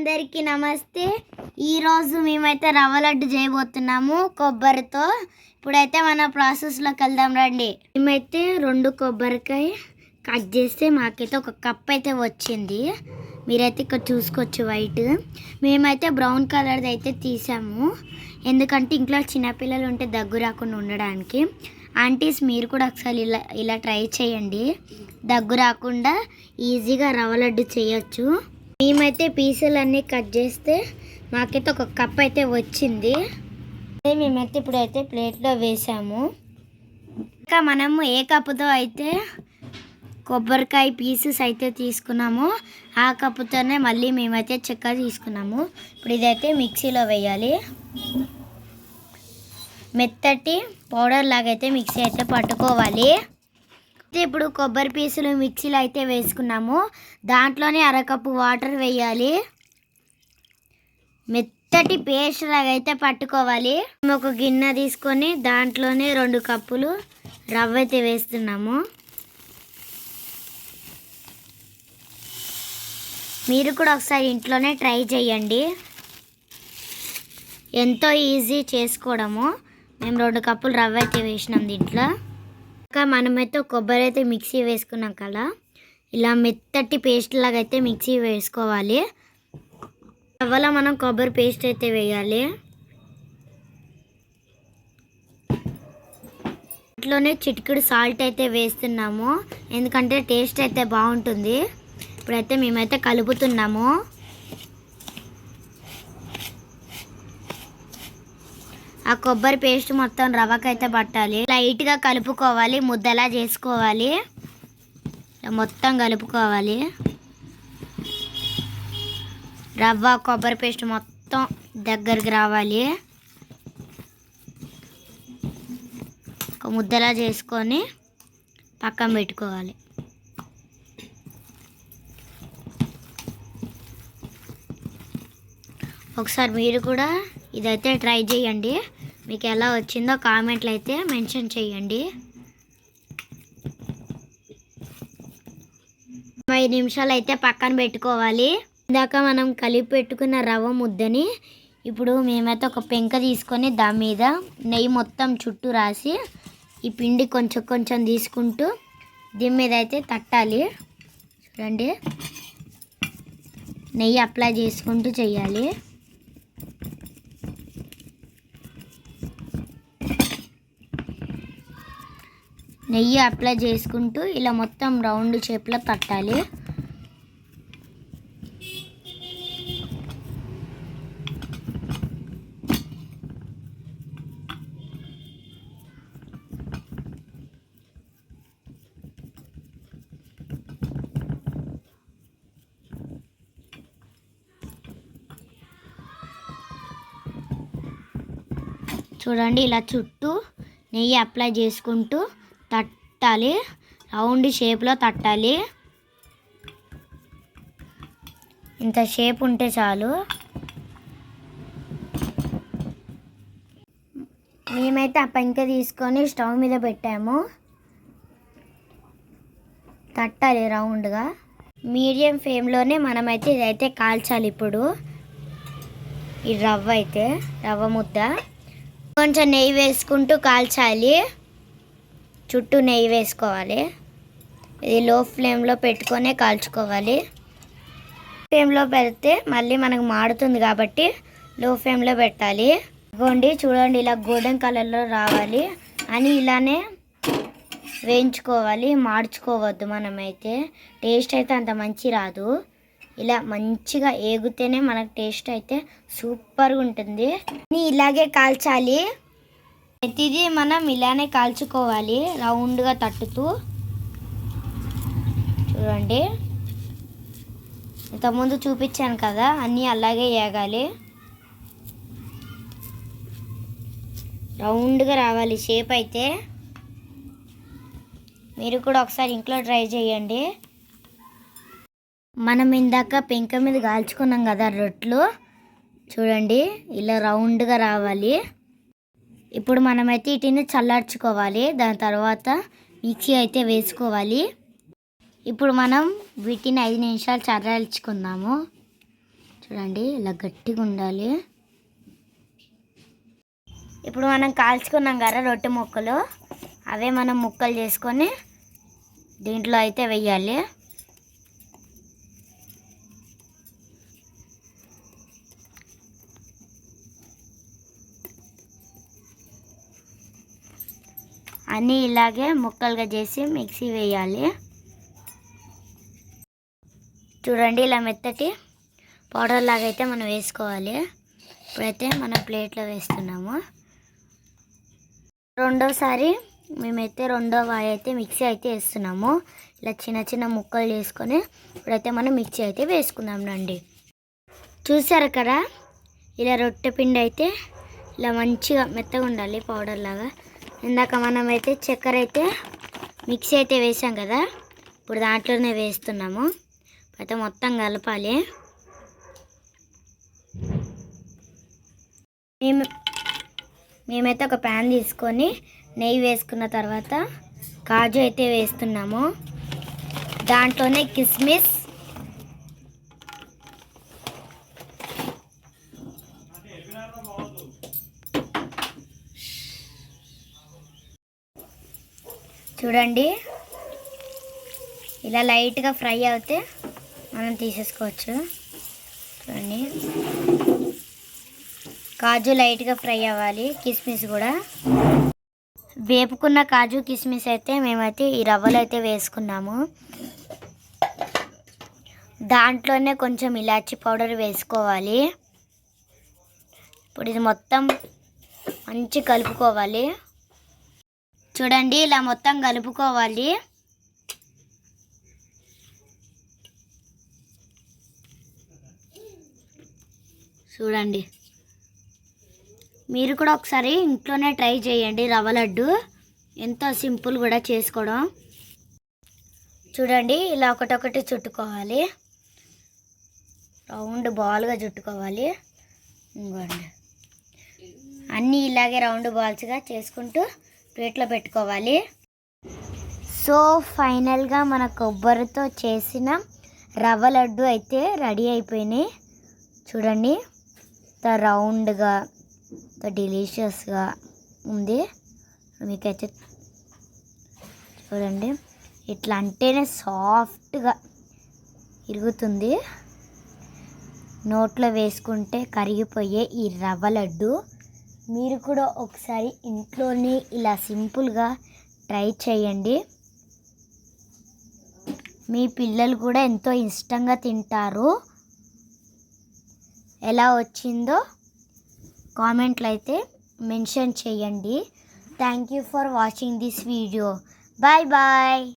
అందరికీ నమస్తే. ఈరోజు మేమైతే రవ్వ లడ్డు చేయబోతున్నాము కొబ్బరితో. ఇప్పుడైతే మన ప్రాసెస్లోకి వెళ్దాం రండి. మేమైతే రెండు కొబ్బరికాయ కట్ చేస్తే మాకైతే ఒక కప్ అయితే వచ్చింది. మీరైతే ఇక్కడ చూసుకోవచ్చు వైట్ మేమైతే బ్రౌన్ కలర్ది అయితే తీసాము. ఎందుకంటే ఇంట్లో చిన్నపిల్లలు ఉంటే దగ్గు రాకుండా ఉండడానికి. ఆంటీస్ మీరు కూడా ఒకసారి ఇలా ఇలా ట్రై చేయండి. దగ్గు రాకుండా ఈజీగా రవ్వ లడ్డు చేయొచ్చు. మేమైతే పీసులన్నీ కట్ చేస్తే మాకైతే ఒక కప్ అయితే వచ్చింది. అదే మేమైతే ఇప్పుడైతే ప్లేట్లో వేసాము. ఇంకా మనము ఏ కప్పుతో అయితే కొబ్బరికాయ పీసెస్ అయితే తీసుకున్నామో ఆ కప్పుతోనే మళ్ళీ మేమైతే చెక్క తీసుకున్నాము. ఇప్పుడు ఇదైతే మిక్సీలో వేయాలి. మెత్తటి పౌడర్ లాగైతే మిక్సీ అయితే పట్టుకోవాలి. ఇప్పుడు కొబ్బరి పీసులు మిక్సీలో అయితే వేసుకున్నాము. దాంట్లోనే అరకప్పు వాటర్ వేయాలి. మెత్తటి పేస్ట్ లాగా అయితే పట్టుకోవాలి. ఒక గిన్నె తీసుకొని దాంట్లోనే రెండు కప్పులు రవ్వ అయితే వేస్తున్నాము. మీరు కూడా ఒకసారి ఇంట్లోనే ట్రై చేయండి. ఎంతో ఈజీ చేసుకోవడము. మేము రెండు కప్పులు రవ్వ అయితే వేసినాం దీంట్లో. ఇంకా మనమైతే కొబ్బరి అయితే మిక్సీ వేసుకున్నాం కదా. ఇలా మెత్తటి పేస్ట్ లాగా అయితే మిక్సీ వేసుకోవాలి. రవ్వలో మనం కొబ్బరి పేస్ట్ అయితే వేయాలి. దాంట్లోనే చిటికెడు సాల్ట్ అయితే వేస్తున్నాము. ఎందుకంటే టేస్ట్ అయితే బాగుంటుంది. ఇప్పుడైతే మేమైతే కలుపుతున్నాము. ఆ కొబ్బరి పేస్ట్ మొత్తం రవ్వకైతే పట్టాలి. లైట్గా కలుపుకోవాలి ముద్దలా చేసుకోవాలి. మొత్తం కలుపుకోవాలి. రవ్వ కొబ్బరి పేస్ట్ మొత్తం దగ్గరికి రావాలి. ఒక ముద్దలా చేసుకొని పక్కన పెట్టుకోవాలి. ఒకసారి మీరు కూడా ఇదైతే ట్రై చేయండి. మీకు ఎలా వచ్చిందో కామెంట్లు అయితే మెన్షన్ చేయండి. ఐదు నిమిషాలు అయితే పక్కన పెట్టుకోవాలి. ఇందాక మనం కలిపి పెట్టుకున్న రవ్వ ముద్దని ఇప్పుడు మేమైతే ఒక పెంక తీసుకొని దాని మీద నెయ్యి మొత్తం చుట్టూ రాసి ఈ పిండి కొంచెం కొంచెం తీసుకుంటూ దీని మీద అయితే తట్టాలి. చూడండి. నెయ్యి అప్లై చేసుకుంటూ చేయాలి. నెయ్యి అప్లై చేసుకుంటూ ఇలా మొత్తం రౌండ్ షేప్లో తట్టాలి చూడండి ఇలా చుట్టూ నెయ్యి అప్లై చేసుకుంటూ తట్టాలి. రౌండ్ షేప్లో తట్టాలి. ఇంత షేప్ ఉంటే చాలు. మేమైతే ఆ పెంక తీసుకొని స్టవ్ మీద పెట్టాము. తట్టాలి రౌండ్గా. మీడియం ఫ్లేమ్లోనే మనమైతే ఇదైతే కాల్చాలి ఇప్పుడు. ఈ రవ్వ అయితే రవ్వ ముద్ద. కొంచెం నెయ్యి వేసుకుంటూ కాల్చాలి. చుట్టూ నెయ్యి వేసుకోవాలి. ఇది లో ఫ్లేమ్లో పెట్టుకొనే కాల్చుకోవాలి. ఫ్లేమ్లో పెడితే మళ్ళీ మనకు మాడుతుంది కాబట్టి లో ఫ్లేమ్లో పెట్టాలి. ఇదిగోండి చూడండి ఇలా గోల్డెన్ కలర్లో రావాలి. అని ఇలానే వేయించుకోవాలి. మార్చుకోవద్దు మనమైతే. టేస్ట్ అయితే అంత మంచి రాదు. ఇలా మంచిగా ఏగితేనే మనకు టేస్ట్ అయితే సూపర్గా ఉంటుంది. ఇలాగే కాల్చాలి. ప్రతిదీ మనం ఇలానే కాల్చుకోవాలి రౌండ్గా తట్టుతూ. చూడండి. ఇంతకుముందు చూపించాను కదా అన్నీ అలాగే వేగాలి రౌండ్గా రావాలి షేప్ అయితే. మీరు కూడా ఒకసారి ఇంట్లో ట్రై చేయండి. మనం ఇందాక పెంక మీద కాల్చుకున్నాం కదా రొట్లు. చూడండి ఇలా రౌండ్గా రావాలి. ఇప్పుడు మనమైతే వీటిని చల్లార్చుకోవాలి. దాని తర్వాత మిక్సీ అయితే వేసుకోవాలి. ఇప్పుడు మనం వీటిని ఐదు నిమిషాలు చల్లార్చుకుందాము. చూడండి ఇలా గట్టిగా ఉండాలి. ఇప్పుడు మనం కాల్చుకున్నాం కదా రొట్టె ముక్కలు. అవే మనం ముక్కలు చేసుకొని దీంట్లో అయితే వెయ్యాలి అన్నీ ఇలాగే ముక్కలుగా చేసి మిక్సీ వేయాలి. చూడండి ఇలా మెత్తటి పౌడర్ లాగా అయితే మనం వేసుకోవాలి. ఇప్పుడైతే మనం ప్లేట్లో వేస్తున్నాము. రెండోసారి మేమైతే రెండో వాయి అయితే మిక్సీ అయితే వేస్తున్నాము. ఇలా చిన్న చిన్న ముక్కలు చేసుకొని ఇప్పుడైతే మనం మిక్సీ అయితే వేసుకుందాం రండి. చూసారు కదా? ఇలా రొట్టె పిండి అయితే ఇలా మంచిగా మెత్తగా ఉండాలి పౌడర్ లాగా. ఇందాక మనమైతే చక్కెర అయితే మిక్సీ అయితే వేసాం కదా ఇప్పుడు దాంట్లోనే వేస్తున్నాము. అయితే మొత్తం కలపాలి. మేము మేమైతే ఒక ప్యాన్ తీసుకొని నెయ్యి వేసుకున్న తర్వాత కాజు అయితే వేస్తున్నాము. దాంట్లోనే కిస్మిస్ చూడండి. ఇలా లైట్గా ఫ్రై అవుతే మనం తీసేసుకోవచ్చు. చూడండి. కాజు లైట్గా ఫ్రై అవ్వాలి. కిస్మిస్ కూడా. వేపుకున్న కాజు కిస్మిస్ అయితే మేమైతే ఈ రవ్వలు అయితే వేసుకున్నాము. దాంట్లోనే కొంచెం ఇలాచి పౌడర్ వేసుకోవాలి. ఇప్పుడు ఇది మొత్తం మంచి కలుపుకోవాలి. చూడండి ఇలా మొత్తం కలుపుకోవాలి. చూడండి. మీరు కూడా ఒకసారి ఇంట్లోనే ట్రై చేయండి రవ్వ లడ్డు. ఎంతో సింపుల్ కూడా చేసుకోవడం. చూడండి ఇలా ఒకటొకటి చుట్టుకోవాలి. రౌండ్ బాల్గా చుట్టుకోవాలి. ఇంకోండి అన్నీ ఇలాగే రౌండ్ బాల్స్గా చేసుకుంటూ ప్లేట్లో పెట్టుకోవాలి. సో ఫైనల్గా మన కొబ్బరితో చేసిన రవ్వ లడ్డు అయితే రెడీ అయిపోయినాయి. చూడండి ఇంత రౌండ్గా ఇంత డెలీషియస్గా ఉంది. మీకైతే చూడండి ఇట్లా అంటేనే సాఫ్ట్గా ఇరుగుతుంది. నోట్లో వేసుకుంటే కరిగిపోయే ఈ రవ్వ లడ్డు. మీరు కూడా ఒకసారి ఇంట్లోనే ఇలా సింపుల్గా ట్రై చేయండి. మీ పిల్లలు కూడా ఎంతో ఇష్టంగా తింటారు. ఎలా వచ్చిందో కామెంట్లు అయితే మెన్షన్ చేయండి. Thank you for watching this video bye bye